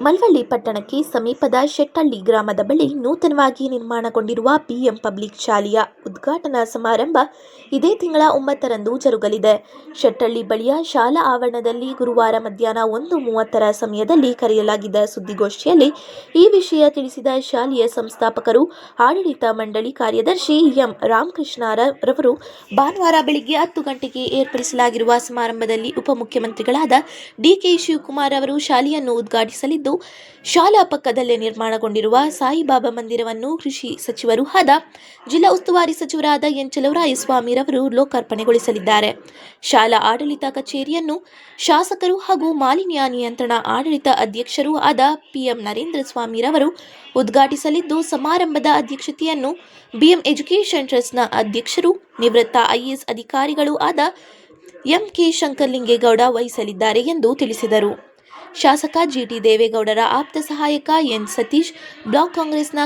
ಮಳವಳ್ಳಿ ಪಟ್ಟಣಕ್ಕೆ ಸಮೀಪದ ಶೆಟ್ಟಳ್ಳಿ ಗ್ರಾಮದ ಬಳಿ ನೂತನವಾಗಿ ನಿರ್ಮಾಣಗೊಂಡಿರುವ ಪಿಎಂ ಪಬ್ಲಿಕ್ ಶಾಲೆಯ ಉದ್ಘಾಟನಾ ಸಮಾರಂಭ ಇದೇ ತಿಂಗಳ ಒಂಬತ್ತರಂದು ಜರುಗಲಿದೆ. ಶೆಟ್ಟಳ್ಳಿ ಬಳಿಯ ಶಾಲಾ ಆವರಣದಲ್ಲಿ ಗುರುವಾರ ಮಧ್ಯಾಹ್ನ ಒಂದು ಮೂವತ್ತರ ಸಮಯದಲ್ಲಿ ಕರೆಯಲಾಗಿದ್ದ ಸುದ್ದಿಗೋಷ್ಠಿಯಲ್ಲಿ ಈ ವಿಷಯ ತಿಳಿಸಿದ ಶಾಲೆಯ ಸಂಸ್ಥಾಪಕರು, ಆಡಳಿತ ಮಂಡಳಿ ಕಾರ್ಯದರ್ಶಿ ಎಂ ರಾಮಕೃಷ್ಣರವರು ಭಾನುವಾರ ಬೆಳಿಗ್ಗೆ ಹತ್ತು ಗಂಟೆಗೆ ಏರ್ಪಡಿಸಲಾಗಿರುವ ಸಮಾರಂಭದಲ್ಲಿ ಉಪಮುಖ್ಯಮಂತ್ರಿಗಳಾದ ಡಿಕೆ ಶಿವಕುಮಾರ್ ಅವರು ಶಾಲೆಯನ್ನು ಉದ್ಘಾಟಿಸಲಿದ್ದು ಶಾಲಾ ಪಕ್ಕದಲ್ಲೇ ನಿರ್ಮಾಣಗೊಂಡಿರುವ ಸಾಯಿಬಾಬಾ ಮಂದಿರವನ್ನು ಕೃಷಿ ಸಚಿವರೂ ಆದ ಜಿಲ್ಲಾ ಉಸ್ತುವಾರಿ ಸಚಿವರಾದ ಎನ್ ಚಲವರಾಯಸ್ವಾಮಿರವರು ಲೋಕಾರ್ಪಣೆಗೊಳಿಸಲಿದ್ದಾರೆ. ಶಾಲಾ ಆಡಳಿತ ಕಚೇರಿಯನ್ನು ಶಾಸಕರು ಹಾಗೂ ಮಾಲಿನ್ಯ ನಿಯಂತ್ರಣ ಆಡಳಿತ ಅಧ್ಯಕ್ಷರೂ ಆದ ಪಿಎಂ ನರೇಂದ್ರ ಸ್ವಾಮಿರವರು ಉದ್ಘಾಟಿಸಲಿದ್ದು, ಸಮಾರಂಭದ ಅಧ್ಯಕ್ಷತೆಯನ್ನು ಬಿಎಂ ಎಜುಕೇಷನ್ ಟ್ರಸ್ಟ್ನ ಅಧ್ಯಕ್ಷರು, ನಿವೃತ್ತ ಐಎಎಸ್ ಅಧಿಕಾರಿಗಳು ಆದ ಎಂಕೆ ಶಂಕರ್ಲಿಂಗೇಗೌಡ ವಹಿಸಲಿದ್ದಾರೆ ಎಂದು ತಿಳಿಸಿದರು. ಶಾಸಕ ಜಿಟಿ ದೇವೇಗೌಡರ ಆಪ್ತ ಸಹಾಯಕ ಎನ್ ಸತೀಶ್, ಬ್ಲಾಕ್ ಕಾಂಗ್ರೆಸ್ನ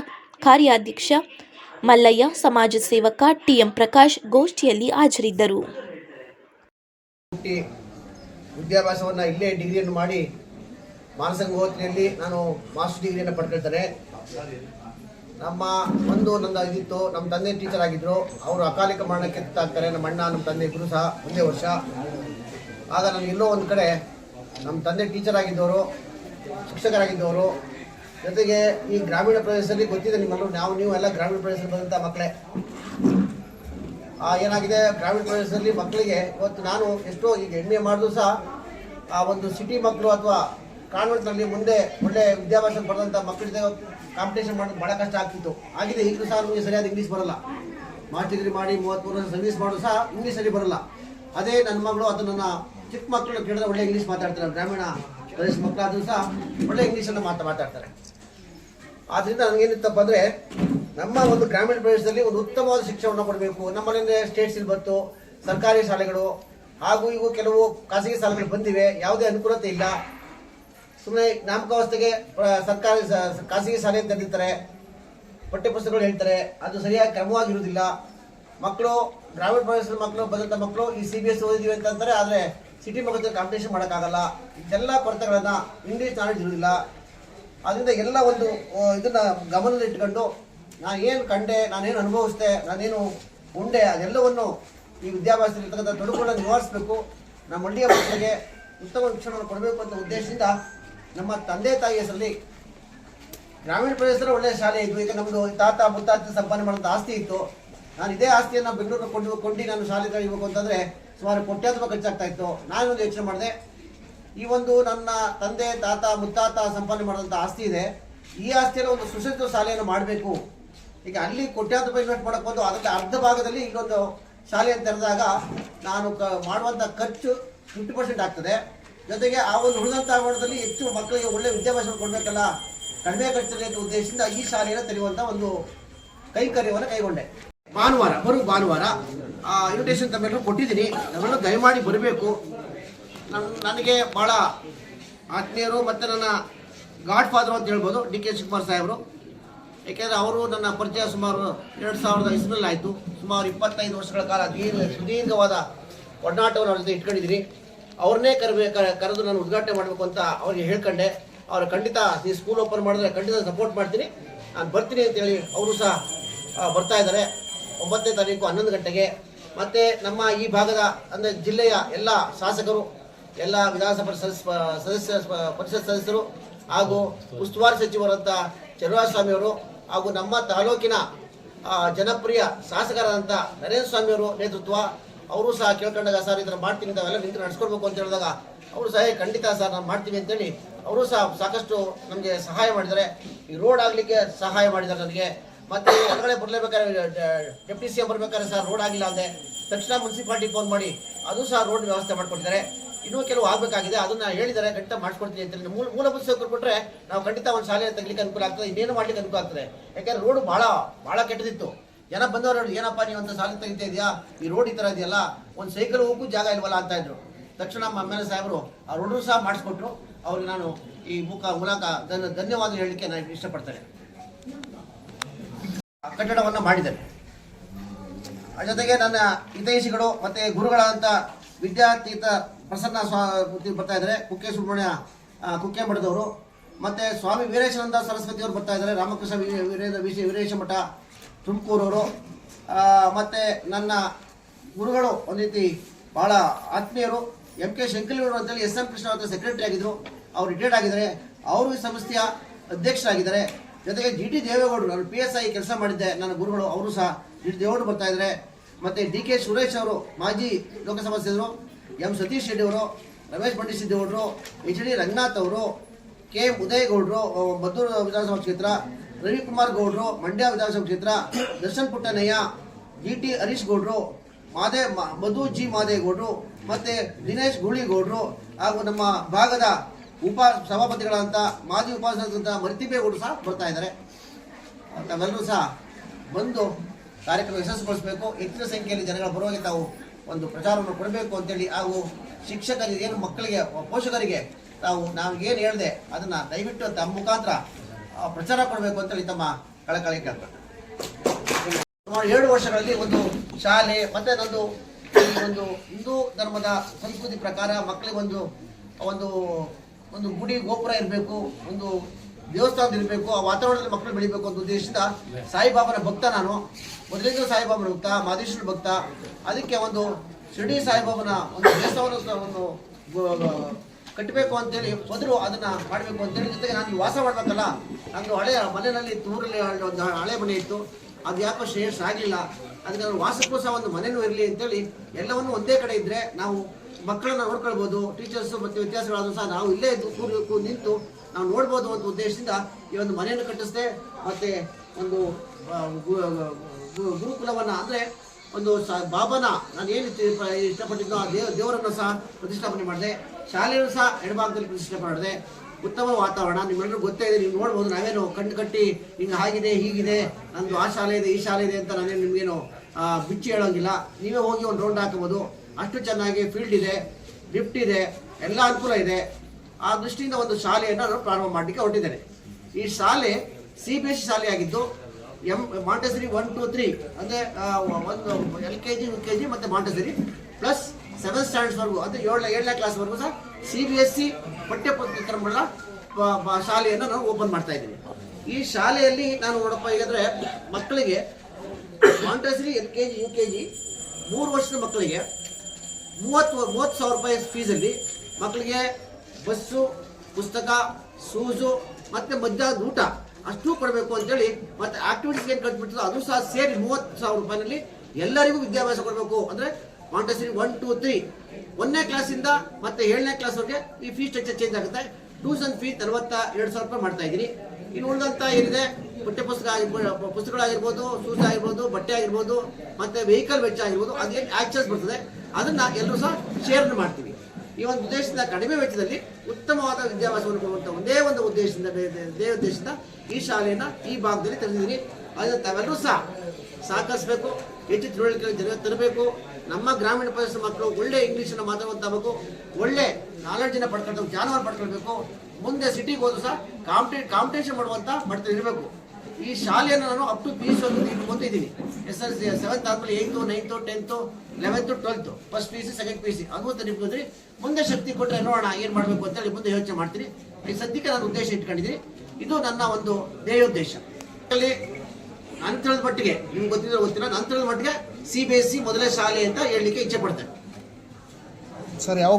ಕಾರ್ಯಾಧ್ಯಕ್ಷ ಮಲ್ಲಯ್ಯ, ಸಮಾಜ ಸೇವಕ ಟಿಎಂ ಪ್ರಕಾಶ್ ಗೋಷ್ಠಿಯಲ್ಲಿ ಹಾಜರಿದ್ದರು. ವಿದ್ಯಾಭ್ಯಾಸವನ್ನು ಇಲ್ಲೇ ಡಿಗ್ರಿಯನ್ನು ಮಾಡಿ ಮಾನಸಂಗೋಚನೆಯಲ್ಲಿ ನಾನು ಮಾಸ್ಟರ್ ಡಿಗ್ರಿಯನ್ನು ಪಡ್ಕೊಳ್ತಾರೆ ನಮ್ಮ ಒಂದು ನನ್ನ ಇದಿತ್ತು, ನಮ್ಮ ತಂದೆ ಟೀಚರ್ ಆಗಿದ್ದರು ಅವರು ಅಕಾಲಿಕ ಮರಣಕ್ಕೆ ತುತ್ತಾಗ್ತಾರೆ ನಮ್ಮ ಅಣ್ಣ, ನಮ್ಮ ತಂದೆ ಇಬ್ಬರು ಸಹ ಒಂದೇ ವರ್ಷ. ಆಗ ನಾನು ಇನ್ನೂ ಒಂದು ಕಡೆ ನಮ್ಮ ತಂದೆ ಟೀಚರ್ ಆಗಿದ್ದವರು, ಶಿಕ್ಷಕರಾಗಿದ್ದವರು. ಜೊತೆಗೆ ಈ ಗ್ರಾಮೀಣ ಪ್ರದೇಶದಲ್ಲಿ ಗೊತ್ತಿದೆ ನಿಮ್ಮಲ್ಲೂ, ನಾವು ನೀವು ಎಲ್ಲ ಗ್ರಾಮೀಣ ಪ್ರದೇಶದಲ್ಲಿ ಬಂದಂಥ ಮಕ್ಕಳೇ. ಏನಾಗಿದೆ? ಗ್ರಾಮೀಣ ಪ್ರದೇಶದಲ್ಲಿ ಮಕ್ಕಳಿಗೆ ಇವತ್ತು ನಾನು ಎಷ್ಟೋ ಈಗ ಎಂ ಎ ಮಾಡಿದ್ರು ಸಹ, ಆ ಒಂದು ಸಿಟಿ ಮಕ್ಕಳು ಅಥವಾ ಕಾನ್ವೆಂಟ್ನಲ್ಲಿ ಮುಂದೆ ಒಳ್ಳೆ ವಿದ್ಯಾಭ್ಯಾಸ ಪಡೆದಂಥ ಮಕ್ಕಳಿಗೆ ಕಾಂಪಿಟೇಷನ್ ಮಾಡೋದು ಭಾಳ ಕಷ್ಟ ಆಗ್ತಿತ್ತು. ಆಗಿದೆ, ಈಗಲೂ ಸಹ ನಮಗೆ ಸರಿಯಾದ ಇಂಗ್ಲೀಷ್ ಬರಲ್ಲ. ಮಾಸ್ಟರ್ ಡಿಗ್ರಿ ಮಾಡಿ ಮೂವತ್ತ್ಮೂರು ವರ್ಷ ಸರ್ವಿಸ್ ಮಾಡೋದು ಸಹ ಇಂಗ್ಲೀಷ್ ಸರಿ ಬರಲ್ಲ. ಅದೇ ನನ್ನ ಮಗಳು, ಅದು ನನ್ನ ಚಿಕ್ಕ ಮಕ್ಕಳು ಕೇಳಿದ್ರೆ ಒಳ್ಳೆ ಇಂಗ್ಲೀಷ್ ಮಾತಾಡ್ತಾರೆ, ಗ್ರಾಮೀಣ ಪ್ರದೇಶ ಮಕ್ಕಳಾದ್ರೂ ಸಹ ಒಳ್ಳೆ ಇಂಗ್ಲೀಷನ್ನು ಮಾತಾ ಮಾತಾಡ್ತಾರೆ. ಆದ್ರಿಂದ ನನಗೇನಿತ್ತಪ್ಪ ಅಂದ್ರೆ ನಮ್ಮ ಒಂದು ಗ್ರಾಮೀಣ ಪ್ರದೇಶದಲ್ಲಿ ಒಂದು ಉತ್ತಮವಾದ ಶಿಕ್ಷಣವನ್ನು ಕೊಡಬೇಕು. ನಮ್ಮ ಮನೆಯಿಂದ ಸ್ಟೇಟ್ ಸಿಲ್ಬತ್ತು ಸರ್ಕಾರಿ ಶಾಲೆಗಳು, ಹಾಗೂ ಇವು ಕೆಲವು ಖಾಸಗಿ ಶಾಲೆಗಳು ಬಂದಿವೆ. ಯಾವುದೇ ಅನುಕೂಲತೆ ಇಲ್ಲ. ಸುಮ್ಮನೆ ನಾಮಕಾವಸ್ಥೆಗೆ ಸರ್ಕಾರಿ ಖಾಸಗಿ ಶಾಲೆ ಅಂತ ಕರೀತಾರೆ ಪಠ್ಯಪುಸ್ತಕಗಳು ಹೇಳ್ತಾರೆ. ಅದು ಸರಿಯಾಗಿ ಕ್ರಮವಾಗಿರುವುದಿಲ್ಲ. ಮಕ್ಕಳು, ಗ್ರಾಮೀಣ ಪ್ರದೇಶದ ಮಕ್ಕಳು ಬಂದಂಥ ಮಕ್ಕಳು ಈ ಸಿ ಬಿ ಎಸ್ ಓದಿದೀವಿ ಅಂತಂದರೆ ಅಂತಾರೆ. ಆದರೆ ಸಿಟಿ ಮಕ್ಕಳ ಕಾಂಪಿಟೇಷನ್ ಮಾಡೋಕ್ಕಾಗಲ್ಲ. ಇದೆಲ್ಲ ಕೊರತೆಗಳನ್ನು ಇಂಗ್ಲೀಷ್ ನಾಲೆಜ್ ಇರೋದಿಲ್ಲ ಅದರಿಂದ ಎಲ್ಲ ಒಂದು ಇದನ್ನ ಗಮನದಲ್ಲಿ ಇಟ್ಕೊಂಡು ನಾನು ಏನು ಕಂಡೆ ನಾನೇನು ಅನುಭವಿಸಿದೆ ನಾನೇನು ಉಂಡೆ, ಅದೆಲ್ಲವನ್ನು ಈ ವಿದ್ಯಾಭ್ಯಾಸದಲ್ಲಿ ಇರ್ತಕ್ಕಂಥ ತೊಡಕುಗಳನ್ನು ನಿವಾರಿಸಬೇಕು. ನಮ್ಮ ಹಳ್ಳಿಯ ಮಕ್ಕಳಿಗೆ ಉತ್ತಮ ಶಿಕ್ಷಣವನ್ನು ಕೊಡಬೇಕು ಅಂತ ಉದ್ದೇಶದಿಂದ ನಮ್ಮ ತಂದೆ ತಾಯಿ ಹೆಸರಲ್ಲಿ ಗ್ರಾಮೀಣ ಪ್ರದೇಶದಲ್ಲಿ ಒಳ್ಳೆಯ ಶಾಲೆ ಇದ್ವು ಈಗ ನಮ್ಮದು ತಾತ, ಮುತ್ತಾತ ಸಂಪಾದನೆ ಮಾಡೋಂಥ ಆಸ್ತಿ ಇತ್ತು. ನಾನು ಇದೇ ಆಸ್ತಿಯನ್ನು ಬೆಂಗಳೂರಿಗೆ ಕೊಂಡು ಕೊಂಡು ನಾನು ಶಾಲೆ ಕಳಿಬೇಕು ಅಂತಂದರೆ ಸುಮಾರು ಕೋಟ್ಯಾಂತರ ಖರ್ಚಾಗ್ತಾ ಇತ್ತು. ನಾನೊಂದು ಯೋಚನೆ ಮಾಡಿದೆ. ಈ ಒಂದು ನನ್ನ ತಂದೆ, ತಾತ, ಮುತ್ತಾತ ಸಂಪಾದನೆ ಮಾಡಿದಂತ ಆಸ್ತಿ ಇದೆ. ಈ ಆಸ್ತಿಯಲ್ಲಿ ಒಂದು ಸುಸಜ್ಜಿತ ಶಾಲೆಯನ್ನು ಮಾಡಬೇಕು. ಈಗ ಅಲ್ಲಿ ಕೋಟ್ಯಾಂತರ ಇನ್ವೆಸ್ಟ್ ಮಾಡಕ್ಕೆ ಬಂದು ಅದಕ್ಕೆ ಅರ್ಧ ಭಾಗದಲ್ಲಿ ಈಗೊಂದು ಅಂತ ತೆರೆದಾಗ ನಾನು ಕ ಮಾಡುವಂಥ ಖರ್ಚು ಫಿಫ್ಟಿ ಪರ್ಸೆಂಟ್ ಆಗ್ತದೆ. ಜೊತೆಗೆ ಆ ಒಂದು ಉಳಿದಂಥ ಆವರಣದಲ್ಲಿ ಹೆಚ್ಚು ಮಕ್ಕಳಿಗೆ ಒಳ್ಳೆ ವಿದ್ಯಾಭ್ಯಾಸ ಕೊಡಬೇಕಲ್ಲ, ಕಡಿಮೆ ಖರ್ಚಲ್ಲಿ ಅಂತ ಉದ್ದೇಶದಿಂದ ಈ ಶಾಲೆಯನ್ನು ತೆರೆಯುವಂಥ ಒಂದು ಕೈಕರ್ಯವನ್ನು ಕೈಗೊಂಡೆ. ಭಾನುವಾರ, ಬರು ಭಾನುವಾರ, ಆ ಇನ್ವಿಟೇಷನ್ ತಮ್ಮೆಲ್ಲರೂ ಕೊಟ್ಟಿದ್ದೀನಿ. ನಾವೆಲ್ಲರೂ ದಯಮಾಡಿ ಬರಬೇಕು. ನನ್ನ ನನಗೆ ಭಾಳ ಆತ್ಮೀಯರು ಮತ್ತು ನನ್ನ ಗಾಡ್ ಫಾದರ್ ಅಂತ ಹೇಳ್ಬೋದು, ಡಿ ಕೆ ಶಿವಕುಮಾರ್ ಸಾಹೇಬರು. ಏಕೆಂದರೆ ಅವರು ನನ್ನ ಪರಿಚಯ ಸುಮಾರು ಎರಡು ಸಾವಿರದ ಇಸ್ರಲ್ಲಿ ಆಯಿತು. ಸುಮಾರು ಇಪ್ಪತ್ತೈದು ವರ್ಷಗಳ ಕಾಲ ದೀರ್ಘ, ಸುದೀರ್ಘವಾದ ಒಡನಾಟವನ್ನು ಅವ್ರ ಜೊತೆ ಇಟ್ಕೊಂಡಿದ್ದೀನಿ. ಅವ್ರನ್ನೇ ಕರಬೇಕು ಕರೆದು ನಾನು ಉದ್ಘಾಟನೆ ಮಾಡಬೇಕು ಅಂತ ಅವ್ರಿಗೆ ಹೇಳ್ಕೊಂಡೆ. ಅವರು ಖಂಡಿತ ಈ ಸ್ಕೂಲ್ ಓಪನ್ ಮಾಡಿದ್ರೆ ಖಂಡಿತ ಸಪೋರ್ಟ್ ಮಾಡ್ತೀನಿ. ನಾನು ಬರ್ತೀನಿ ಅಂತೇಳಿ ಅವರು ಸಹ ಬರ್ತಾ ಇದ್ದಾರೆ. ಒಂಬತ್ತನೇ ತಾರೀಕು ಹನ್ನೊಂದು ಗಂಟೆಗೆ. ಮತ್ತು ನಮ್ಮ ಈ ಭಾಗದ ಅಂದರೆ ಜಿಲ್ಲೆಯ ಎಲ್ಲ ಶಾಸಕರು ಎಲ್ಲ ವಿಧಾನಸಭಾ ಸದಸ್ಯ ಪರಿಷತ್ ಸದಸ್ಯರು ಹಾಗೂ ಉಸ್ತುವಾರಿ ಚಲುವಸ್ವಾಮಿ ಅವರು ಹಾಗೂ ನಮ್ಮ ತಾಲೂಕಿನ ಜನಪ್ರಿಯ ಶಾಸಕರಾದಂಥ ನರೇಂದ್ರ ಸ್ವಾಮಿ ಅವರು ನೇತೃತ್ವ ಅವರು ಸಹ ಕೇಳ್ಕೊಂಡಾಗ ಸರ್ ಇದನ್ನು ಮಾಡ್ತೀನಿ ಅಂತ ಅವೆಲ್ಲ ನಿಂತು ನಡೆಸ್ಕೊಡ್ಬೇಕು ಅಂತ ಹೇಳಿದಾಗ ಅವರು ಸಹ "ಏ, ಖಂಡಿತ ಸರ್ ನಾನು ಮಾಡ್ತೀನಿ ಅಂತೇಳಿ ಅವರು ಸಹ ಸಾಕಷ್ಟು ನಮಗೆ ಸಹಾಯ ಮಾಡಿದ್ದಾರೆ. ಈ ರೋಡ್ ಆಗಲಿಕ್ಕೆ ಸಹಾಯ ಮಾಡಿದ್ದಾರೆ ನನಗೆ. ಮತ್ತೆ ಹೊರಗಡೆ ಬರಲೇಬೇಕಾದ್ರೆ ಡೆಪ್ಟಿ ಸಿ ಎಂ ಬರ್ಬೇಕಾದ್ರೆ ಸರ್ ರೋಡ್ ಆಗಿಲ್ಲ ಅಂದೆ. ತಕ್ಷಣ ಮುನ್ಸಿಪಾಲಿಟಿ ಫೋನ್ ಮಾಡಿ, ಅದು ಸಹ ರೋಡ್ ವ್ಯವಸ್ಥೆ ಮಾಡ್ಕೊಟ್ಟಿದ್ದಾರೆ. ಇನ್ನೂ ಕೆಲವು ಆಗಬೇಕಾಗಿದೆ. ಅದನ್ನ ಹೇಳಿದ್ದಾರೆ, ಖಂಡಿತ ಮಾಡ್ಕೊಡ್ತೀನಿ ಅಂತ ಮೂಲ ಮೂಲಭೂತ ಸೌಕರ್ಯ ಕೊಟ್ಟರೆ ನಾವು ಖಂಡಿತ ಒಂದು ಶಾಲೆ ತೆಗಿಲಿಕ್ಕೆ ಅನುಕೂಲ ಆಗ್ತದೆ, ಇನ್ನೇನು ಮಾಡ್ಲಿಕ್ಕೆ ಅನುಕೂಲ ಆಗ್ತದೆ. ಯಾಕಂದ್ರೆ ರೋಡ್ ಭಾಳ ಭಾಳ ಕೆಟ್ಟದಿತ್ತು. ಜನ ಬಂದವರು ಹೇಳಿ, ಏನಪ್ಪ ನೀವು ಅಂತ ಶಾಲೆ ತೆಗಿತಾ ಇದೆಯಾ? ಈ ರೋಡ್ ಈ ಥರ ಇದೆಯಲ್ಲ? ಒಂದು ಸೈಕಲ್ ಹೋಗಕ್ಕೂ ಜಾಗ ಇಲ್ವಲ್ಲ? ಅಂತ ಇದ್ರು. ತಕ್ಷಣ ನಮ್ಮ ಸಾಹೇಬರು ಆ ರೋಡು ಸಹ ಮಾಡಿಸ್ಕೊಟ್ರು. ಅವ್ರಿಗೆ ನಾನು ಈ ಮುಖ, ಮೂಲಕ ಧನ್ಯ, ಧನ್ಯವಾದ ಹೇಳಲಿಕ್ಕೆ ನಾನು ಇಷ್ಟಪಡ್ತೇನೆ. ಕಟ್ಟಡವನ್ನು ಮಾಡಿದ್ದಾರೆ. ಜೊತೆಗೆ ನನ್ನ ಹಿತೈಷಿಗಳು ಮತ್ತೆ ಗುರುಗಳಾದಂಥ ವಿದ್ಯಾತೀತ ಪ್ರಸನ್ನ ಸ್ವಾ ಬರ್ತಾ ಇದ್ದಾರೆ. ಕುಕ್ಕೆ ಸುಬ್ರಹ್ಮಣ್ಯ ಕುಕ್ಕೆ ಮಠದವರು. ಮತ್ತೆ ಸ್ವಾಮಿ ವೀರೇಶಾನಂದ ಸರಸ್ವತಿ ಅವರು ಬರ್ತಾ ಇದ್ದಾರೆ. ರಾಮಕೃಷ್ಣ ವೀರೇಶ ವೀರೇಶ ಮಠ, ತುಮಕೂರವರು. ಮತ್ತೆ ನನ್ನ ಗುರುಗಳು ಒಂದು ರೀತಿ ಬಹಳ ಆತ್ಮೀಯರು. ಎಂ ಕೆ ಶಂಕರಗೌಡರು ಅಂತೇಳಿ ಎಸ್ ಎಂ ಕೃಷ್ಣ ಅವರ ಸೆಕ್ರೆಟರಿ ಆಗಿದ್ರು. ಅವ್ರು ರಿಟೈರ್ಡ್ ಆಗಿದ್ದಾರೆ. ಅವರು ಈ ಸಂಸ್ಥೆಯ ಅಧ್ಯಕ್ಷರಾಗಿದ್ದಾರೆ. ಜೊತೆಗೆ ಜಿ ಟಿ ದೇವೇಗೌಡರು ನಾನು ಪಿ ಎಸ್ ಐ ಕೆಲಸ ಮಾಡಿದ್ದೆ ನನ್ನ ಗುರುಗಳು ಅವರು ಸಹ ಜಿ ಟಿ ದೇವೇಗೌಡರು ಬರ್ತಾ ಇದ್ದಾರೆ ಮತ್ತೆ ಡಿ ಕೆ ಸುರೇಶ್ ಅವರು ಮಾಜಿ ಲೋಕಸಭಾ ಸದಸ್ಯರು ಎಂ ಸತೀಶ್ ರೆಡ್ಡಿ ಅವರು ರಮೇಶ್ ಬಂಡಿ ಸಿದ್ದೇಗೌಡರು ಎಚ್ ಡಿ ರಂಗನಾಥ್ ಅವರು ಕೆ ಉದಯಗೌಡರು ಅಹ್, ಮದ್ದೂರು ವಿಧಾನಸಭಾ ಕ್ಷೇತ್ರ ರವಿಕುಮಾರ್ ಗೌಡರು ಮಂಡ್ಯ ವಿಧಾನಸಭಾ ಕ್ಷೇತ್ರ ದರ್ಶನ್ ಪುಟ್ಟನಯ್ಯ ಜಿ ಟಿ ಹರೀಶ್ ಗೌಡರು ಮಾದೇ ಮಧು ಜಿ ಮಾದೇಗೌಡರು ಮತ್ತೆ ದಿನೇಶ್ ಗೂಳಿಗೌಡರು ಹಾಗೂ ನಮ್ಮ ಭಾಗದ ಉಪ ಸಭಾಪತಿಗಳಂತ, ಮಾಜಿ ಉಪಾಸಕರಂತ ಮರಿತಿಬೇಗೌಡರು ಸಹ ಬರ್ತಾ ಇದ್ದಾರೆ. ತಾವೆಲ್ಲರೂ ಸಹ ಬಂದು ಕಾರ್ಯಕ್ರಮ ಯಶಸ್ಸುಗೊಳಿಸಬೇಕು ಹೆಚ್ಚಿನ ಸಂಖ್ಯೆಯಲ್ಲಿ ಜನಗಳು ಪರವಾಗಿ ತಾವು ಒಂದು ಪ್ರಚಾರವನ್ನು ಕೊಡಬೇಕು ಅಂತೇಳಿ ಹಾಗೂ ಶಿಕ್ಷಕರಿಗೆ, ಏನು ಮಕ್ಕಳಿಗೆ, ಪೋಷಕರಿಗೆ ತಾವು ನಾವು ಏನು ಹೇಳಿದೆ, ಅದನ್ನು ದಯವಿಟ್ಟು ತಮ್ಮ ಮುಖಾಂತರ ಪ್ರಚಾರ ಕೊಡಬೇಕು ಅಂತೇಳಿ ತಮ್ಮ ಕಳಕಳಿ ಕೇಳ್ತಾರೆ ಸುಮಾರು ಏಳು ವರ್ಷಗಳಲ್ಲಿ ಒಂದು ಶಾಲೆ, ಮತ್ತೆ ನಂದು ಒಂದು ಹಿಂದೂ ಧರ್ಮದ ಸಂಸ್ಕೃತಿ ಪ್ರಕಾರ ಮಕ್ಕಳಿಗೆ ಒಂದು ಒಂದು ಗುಡಿ ಗೋಪುರ ಇರಬೇಕು ಒಂದು ದೇವಸ್ಥಾನದ ಇರಬೇಕು ಆ ವಾತಾವರಣದಲ್ಲಿ ಮಕ್ಕಳು ಬೆಳಿಬೇಕು ಅಂತ ಉದ್ದೇಶದಿಂದ ಸಾಯಿಬಾಬನ ಭಕ್ತ ನಾನು. ಮೊದಲಿಂದ ಸಾಯಿಬಾಬನ ಭಕ್ತ ಮಾದೇಶ್ವರ ಭಕ್ತ. ಅದಕ್ಕೆ ಒಂದು ಶಿರಡಿ ಸಾಯಿಬಾಬನ ಒಂದು ದೇವಸ್ಥಾನ ಒಂದು ಕಟ್ಟಬೇಕು ಅಂತೇಳಿ ಮೊದಲು ಅದನ್ನ ಮಾಡಬೇಕು ಅಂತೇಳಿ. ಜೊತೆಗೆ ನಾನು ವಾಸ ಮಾಡ್ಬೇಕಲ್ಲ ನಂದು ಹಳೆಯ ಮನೆಯಲ್ಲಿ ತೂರಲ್ಲಿ ಒಂದು ಹಳೆ ಮನೆ ಇತ್ತು. ಅದು ಯಾಕೋ ಶ್ರೇಯಸ್ ಆಗಲಿಲ್ಲ. ಅದಕ್ಕೆ ನಾನು ವಾಸಕ್ಕೂ ಸಹ ಒಂದು ಮನೆಯೂ ಇರಲಿ ಅಂತೇಳಿ ಎಲ್ಲವನ್ನು ಒಂದೇ ಕಡೆ ಇದ್ರೆ ನಾವು ಮಕ್ಕಳನ್ನ ನೋಡ್ಕೊಳ್ಬೋದು ಟೀಚರ್ಸ್ ಮತ್ತು ವ್ಯತ್ಯಾಸಗಳನ್ನು ಸಹ ನಾವು ಇಲ್ಲೇ ಇದ್ದು ನಿಂತು ನಾವು ನೋಡ್ಬೋದು ಅಂತ ಉದ್ದೇಶದಿಂದ ಈ ಒಂದು ಮನೆಯನ್ನು ಕಟ್ಟಿಸಿದೆ, ಮತ್ತೆ ಒಂದು ಗುರುಕುಲವನ್ನು ಅಂದ್ರೆ ಒಂದು ಸ- ಬಾಬನ ನಾನು ಏನು ಇಷ್ಟಪಟ್ಟಿದ್ದು ಆ ದೇವ, ದೇವರನ್ನು ಸಹ ಪ್ರತಿಷ್ಠಾಪನೆ ಮಾಡಿದೆ. ಶಾಲೆಯನ್ನು ಸಹ ಎಡಭಾಗದಲ್ಲಿ ಪ್ರತಿಷ್ಠಾಪನೆ ಮಾಡಿದೆ. ಉತ್ತಮ ವಾತಾವರಣ ನಿಮ್ಮೆಲ್ಲರೂ ಗೊತ್ತೇ ಇದೆ, ನೀವು ನೋಡ್ಬೋದು ನಾವೇನು ಕಣ್ಣು ಕಟ್ಟಿ ಹಿಂಗೆ ಆಗಿದೆ ಹೀಗಿದೆ, ನಂದು ಆ ಶಾಲೆ ಇದೆ, ಈ ಶಾಲೆ ಇದೆ ಅಂತ ನಾನೇನು ನಿಮಗೇನು ಬಿಚ್ಚಿ ಹೇಳೋಂಗಿಲ್ಲ. ನೀವೇ ಹೋಗಿ ಒಂದು ರೌಂಡ್ ಹಾಕಬಹುದು ಅಷ್ಟು ಚೆನ್ನಾಗಿ ಫೀಲ್ಡ್ ಇದೆ ಲಿಫ್ಟ್ ಇದೆ, ಎಲ್ಲ ಅನುಕೂಲ ಇದೆ. ಆ ದೃಷ್ಟಿಯಿಂದ ಒಂದು ಶಾಲೆಯನ್ನು ನಾನು ಪ್ರಾರಂಭ ಮಾಡಲಿಕ್ಕೆ ಹೊರಟಿದ್ದೇನೆ. ಈ ಶಾಲೆ C B S C ಶಾಲೆಯಾಗಿದ್ದು M montessori one two three ಅಂದರೆ ಒಂದು L K G U K G ಮತ್ತು ಮಾಂಟೆಸರಿ ಪ್ಲಸ್ ಸೆವೆಂತ್ ಸ್ಟ್ಯಾಂಡರ್ಡ್ಸ್ವರೆಗೂ ಅಂದರೆ ಏಳನೇ ಏಳನೇ ಕ್ಲಾಸ್ವರೆಗೂ ಸಹ ಸಿ ಬಿ ಎಸ್ ಸಿ ಪಠ್ಯಪುಸ್ತಕಗಳ ಶಾಲೆಯನ್ನು ನಾನು ಓಪನ್ ಮಾಡ್ತಾ ಇದ್ದೀನಿ. ಈ ಶಾಲೆಯಲ್ಲಿ ನಾನು ನೋಡಪ್ಪ, ಹೇಗಂದ್ರೆ ಮಕ್ಕಳಿಗೆ Montessori L K G U K G ಮೂರು ವರ್ಷದ ಮಕ್ಕಳಿಗೆ ಮೂವತ್ತು ಮೂವತ್ತು ಸಾವಿರ ರೂಪಾಯಿ ಫೀಸಲ್ಲಿ ಮಕ್ಕಳಿಗೆ ಬಸ್ಸು, ಪುಸ್ತಕ ಶೂಸು ಮತ್ತು ಮಧ್ಯಾಹ್ನದ ಊಟ ಅಷ್ಟು ಕೊಡಬೇಕು ಅಂತೇಳಿ ಮತ್ತೆ ಆಕ್ಟಿವಿಟೀಸ್ ಏನು ಕಟ್ಬಿಟ್ಟಿದ್ರು ಅದು ಸಹ ಸೇರಿ ಮೂವತ್ತು ಸಾವಿರ ರೂಪಾಯಿನಲ್ಲಿ ಎಲ್ಲರಿಗೂ ವಿದ್ಯಾಭ್ಯಾಸ ಕೊಡಬೇಕು. ಅಂದರೆ ಮಾಂಟೆಸರಿ ಒನ್ ಟು ತ್ರೀ ಒಂದನೇ ಕ್ಲಾಸಿಂದ ಮತ್ತೆ ಏಳನೇ ಕ್ಲಾಸ್ವರೆಗೆ ಈ ಫೀಸ್ ಸ್ಟ್ರಕ್ಚರ್ ಚೇಂಜ್ ಆಗುತ್ತೆ. ಟ್ಯೂಷನ್ ಫೀ ನಲವತ್ತ ಎರಡು ಸಾವಿರ ರೂಪಾಯಿ ಮಾಡ್ತಾ ಇದ್ದೀನಿ. ಇನ್ನು ಉಳಿದಂಥ ಏನಿದೆ? ಪಠ್ಯ ಪುಸ್ತಕ ಆಗಿರ್ಬೋದು ಪುಸ್ತಕಗಳಾಗಿರ್ಬೋದು ಶೂಸ್ ಆಗಿರ್ಬೋದು, ಬಟ್ಟೆ ಆಗಿರ್ಬೋದು, ಮತ್ತು ವೆಹಿಕಲ್ ವೆಚ್ಚ ಆಗಿರ್ಬೋದು ಅದೇನು ಆಕ್ಚರ್ಸ್ ಬರ್ತದೆ. ಅದನ್ನ ಎಲ್ಲರೂ ಸಹ ಶೇರ್ ಮಾಡ್ತೀವಿ. ಈ ಒಂದು ಉದ್ದೇಶದಿಂದ ಕಡಿಮೆ ವೆಚ್ಚದಲ್ಲಿ ಉತ್ತಮವಾದ ವಿದ್ಯಾಭ್ಯಾಸವನ್ನು ಕೊಡುವಂಥ ಒಂದೇ ಒಂದು ಉದ್ದೇಶದಿಂದ ಇದೇ ಉದ್ದೇಶದಿಂದ ಈ ಶಾಲೆಯನ್ನು ಈ ಭಾಗದಲ್ಲಿ ತೆರೆದಿದ್ದೀನಿ. ಅದನ್ನು ತಾವೆಲ್ಲರೂ ಸಹ ಸಹಕರಿಸಬೇಕು, ಹೆಚ್ಚು ತಿಳುವಳಿಕೆ ಜನ ತರಬೇಕು, ನಮ್ಮ ಗ್ರಾಮೀಣ ಪ್ರದೇಶದ ಮಕ್ಕಳು ಒಳ್ಳೆ ಇಂಗ್ಲೀಷನ್ನು ಮಾತಾಡುವಂತಾಗಬೇಕು ಒಳ್ಳೆ ನಾಲೆಡ್ಜನ್ನು ಪಡ್ಕೊಳ್ಬೇಕು, ಜ್ಞಾನವನ್ನು ಪಡ್ಕೊಳ್ಬೇಕು, ಮುಂದೆ ಸಿಟಿಗೆ ಹೋದ್ರು ಸಹ ಕಾಂಪಿಟೇ ಕಾಂಪಿಟೇಷನ್ ಮಾಡುವಂತ ಮಟ್ಟದಲ್ಲಿ ಇರಬೇಕು ಈ ಶಾಲೆಯನ್ನು ನಾನು ಅಪ್ ಟು ಪಿ ಸಿ ಒಂದು ಬಂದಿದ್ದೀನಿ ಎಸ್ ಎಲ್ ಸಿ ಸೆವೆಂತ್ ಆದ್ಮೇಲೆ eighth ninth tenth eleventh twelfth first P C second P C ಅನುಭವ ನಿಮ್ಗೆ ಮುಂದೆ ಶಕ್ತಿ ಕೊಟ್ಟರೆ ನೋಡೋಣ ಏನು ಮಾಡಬೇಕು ಅಂತೇಳಿ ಮುಂದೆ ಯೋಚನೆ ಮಾಡ್ತೀನಿ. ಈ ಸದ್ಯಕ್ಕೆ ನಾನು ಉದ್ದೇಶ ಇಟ್ಕೊಂಡಿದ್ದೀನಿ. ಇದು ನನ್ನ ಒಂದು ಧ್ಯೇಯೋದ್ದೇಶ ಅಲ್ಲಿ ಅಂತರದ ಮಟ್ಟಿಗೆ, ನಿಮ್ಗೆ ಗೊತ್ತಿದ್ರೆ ಗೊತ್ತಿಲ್ಲ ತಿಳಿದ ಮಟ್ಟಿಗೆ ಸಿ ಬಿ ಸಿ ಮೊದಲೇ ಶಾಲೆ ಅಂತ ಹೇಳಲಿಕ್ಕೆ ಇಚ್ಛೆ ಪಡ್ತೇನೆ. ಸರ್, ಯಾವಾಗ